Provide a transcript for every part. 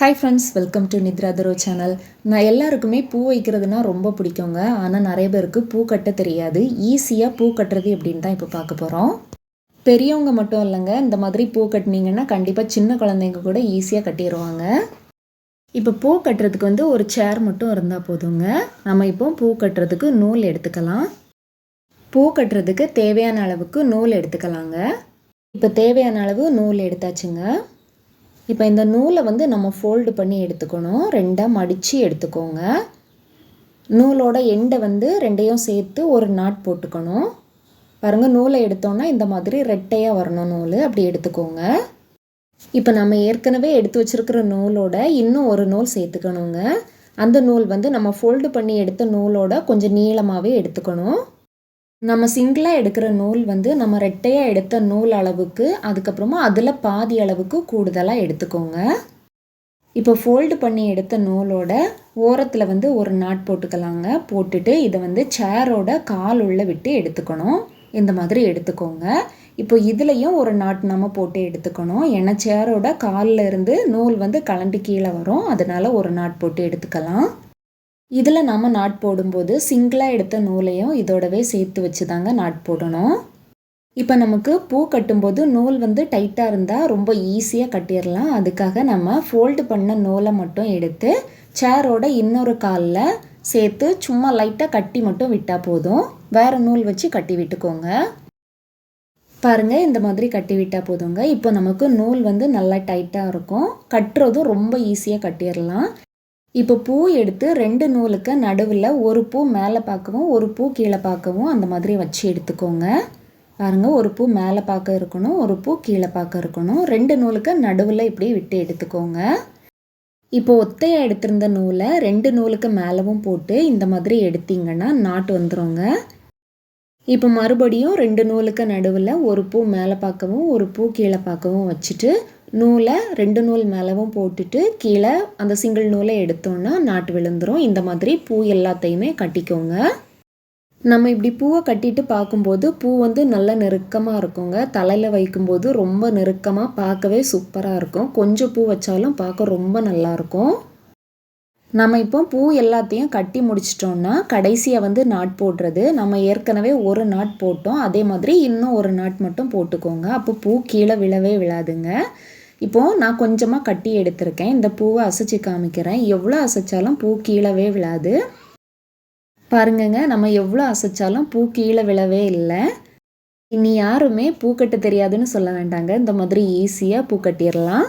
Hi friends welcome to Nithra தரோ channel நான் எல்லாருக்குமே பூ வைக்கிறதுனா ரொம்ப பிடிக்குங்க. ஆனால் நிறைய பேருக்கு பூ கட்ட தெரியாது. ஈஸியாக பூ கட்டுறது அப்படின்னு தான் இப்போ பார்க்க போகிறோம் பெரியவங்க மட்டும் இல்லைங்க. இந்த மாதிரி பூ கட்டினீங்கன்னா கண்டிப்பாக சின்ன குழந்தைங்க கூட ஈஸியாக கட்டிடுவாங்க இப்போ பூ கட்டுறதுக்கு வந்து ஒரு சேர் மட்டும் இருந்தால் போதுங்க. நம்ம இப்போ பூ கட்டுறதுக்கு நூல் எடுத்துக்கலாம். பூ கட்டுறதுக்கு தேவையான அளவுக்கு நூல் எடுத்துக்கலாங்க. இப்போ தேவையான அளவு நூல் எடுத்தாச்சுங்க. இப்போ இந்த நூலை வந்து நம்ம ஃபோல்டு பண்ணி எடுத்துக்கணும். ரெண்டாக மடித்து எடுத்துக்கோங்க. நூலோட எண்டை வந்து ரெண்டையும் சேர்த்து ஒரு நாட் போட்டுக்கணும். பாருங்கள் நூலை எடுத்தோன்னா இந்த மாதிரி ரெட்டையாக வரணும் நூல். அப்படி எடுத்துக்கோங்க. இப்போ நம்ம ஏற்கனவே எடுத்து வச்சுருக்கிற நூலோட இன்னும் ஒரு நூல் சேர்த்துக்கணுங்க. அந்த நூல் வந்து நம்ம ஃபோல்டு பண்ணி எடுத்த நூலோட கொஞ்சம் நீளமாகவே எடுத்துக்கணும். நம்ம சிங்கிளாக எடுக்கிற நூல் வந்து நம்ம ரெட்டையாக எடுத்த நூல் அளவுக்கு அதுக்கப்புறமா அதில் பாதி அளவுக்கு கூடுதலாக எடுத்துக்கோங்க. இப்போ ஃபோல்டு பண்ணி எடுத்த நூலோட ஓரத்தில் வந்து ஒரு நாட் போட்டுக்கலாங்க. போட்டுட்டு இதை வந்து சேரோட கால் உள்ள விட்டு எடுத்துக்கணும். இந்த மாதிரி எடுத்துக்கோங்க. இப்போ இதுலேயும் ஒரு நாட் நம்ம போட்டு எடுத்துக்கணும். ஏன்னா சேரோட காலில் இருந்து நூல் வந்து கலண்டு கீழே வரும். அதனால் ஒரு நாட் போட்டு எடுத்துக்கலாம். இதில் நாம் நாட் போடும்போது சிங்கிளாக எடுத்த நூலையும் இதோடவே சேர்த்து வச்சு தாங்க நாட் போடணும். இப்போ நமக்கு பூ கட்டும்போது நூல் வந்து டைட்டாக இருந்தால் ரொம்ப ஈஸியாக கட்டிடலாம் அதுக்காக நம்ம ஃபோல்டு பண்ண நூலை மட்டும் எடுத்து சேரோட இன்னொரு காலில் சேர்த்து சும்மா லைட்டாக கட்டி மட்டும் விட்டால் போதும். வேறு நூல் வச்சு கட்டி விட்டுக்கோங்க. பாருங்கள் இந்த மாதிரி கட்டி விட்டால் போதுங்க. இப்போ நமக்கு நூல் வந்து நல்லா டைட்டாக இருக்கும். கட்டுறதும் ரொம்ப ஈஸியாக கட்டிடலாம் இப்போ பூ எடுத்து ரெண்டு நூலுக்கு நடுவில் ஒரு பூ மேலே பார்க்கவும் ஒரு பூ கீழே பார்க்கவும் அந்த மாதிரி வச்சு எடுத்துக்கோங்க. பாருங்கள் ஒரு பூ மேலே பார்க்க இருக்கணும் ஒரு பூ கீழே பார்க்க இருக்கணும். ரெண்டு நூலுக்கு நடுவில் இப்படி விட்டு எடுத்துக்கோங்க. இப்போ ஒத்தையாக எடுத்திருந்த நூலை ரெண்டு நூலுக்கு மேலவும் போட்டு இந்த மாதிரி எடுத்தீங்கன்னா நாட்டு வந்துடுங்க இப்போ மறுபடியும் ரெண்டு நூலுக்கு நடுவில் ஒரு பூ மேலே பார்க்கவும் ஒரு பூ கீழே பார்க்கவும் வச்சுட்டு நூலை ரெண்டு நூல் மேலவும் போட்டுட்டு கீழே அந்த சிங்கிள் நூலை எடுத்தோன்னா நாட்டு விழுந்துடும் இந்த மாதிரி பூ எல்லாத்தையுமே கட்டிக்கோங்க. நம்ம இப்படி பூவை கட்டிட்டு பார்க்கும்போது பூ வந்து நல்ல நெருக்கமாக இருக்குங்க. தலையில் வைக்கும்போது ரொம்ப நெருக்கமாக பார்க்கவே சூப்பராக இருக்கும். கொஞ்சம் பூ வச்சாலும் பார்க்க ரொம்ப நல்லாயிருக்கும் நம்ம இப்போ பூ எல்லாத்தையும் கட்டி முடிச்சிட்டோம்னா கடைசியாக வந்து நாட் போடுறது. நம்ம ஏற்கனவே ஒரு நாட் போட்டோம். அதே மாதிரி இன்னும் ஒரு நாட் மட்டும் போட்டுக்கோங்க. அப்போ பூ கீழே விழவே விழாதுங்க. இப்போது நான் கொஞ்சமாக கட்டி எடுத்திருக்கேன். இந்த பூவை அசைச்சு காமிக்கிறேன். எவ்வளோ அசைச்சாலும் பூ கீழவே விழாது. பாருங்கங்க நம்ம எவ்வளோ அசைச்சாலும் பூ கீழே விழவே இல்லை. இனி யாருமே பூக்கட்டு தெரியாதுன்னு சொல்ல வேண்டாங்க. இந்த மாதிரி ஈஸியாக பூ கட்டிடலாம்.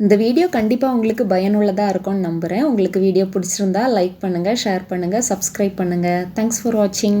இந்த வீடியோ கண்டிப்பாக உங்களுக்கு பயனுள்ளதாக இருக்கும்னு நம்புகிறேன் உங்களுக்கு வீடியோ பிடிச்சிருந்தா லைக் பண்ணுங்கள் ஷேர் பண்ணுங்கள் சப்ஸ்கிரைப் பண்ணுங்கள் தேங்க்ஸ் ஃபார் வாட்சிங்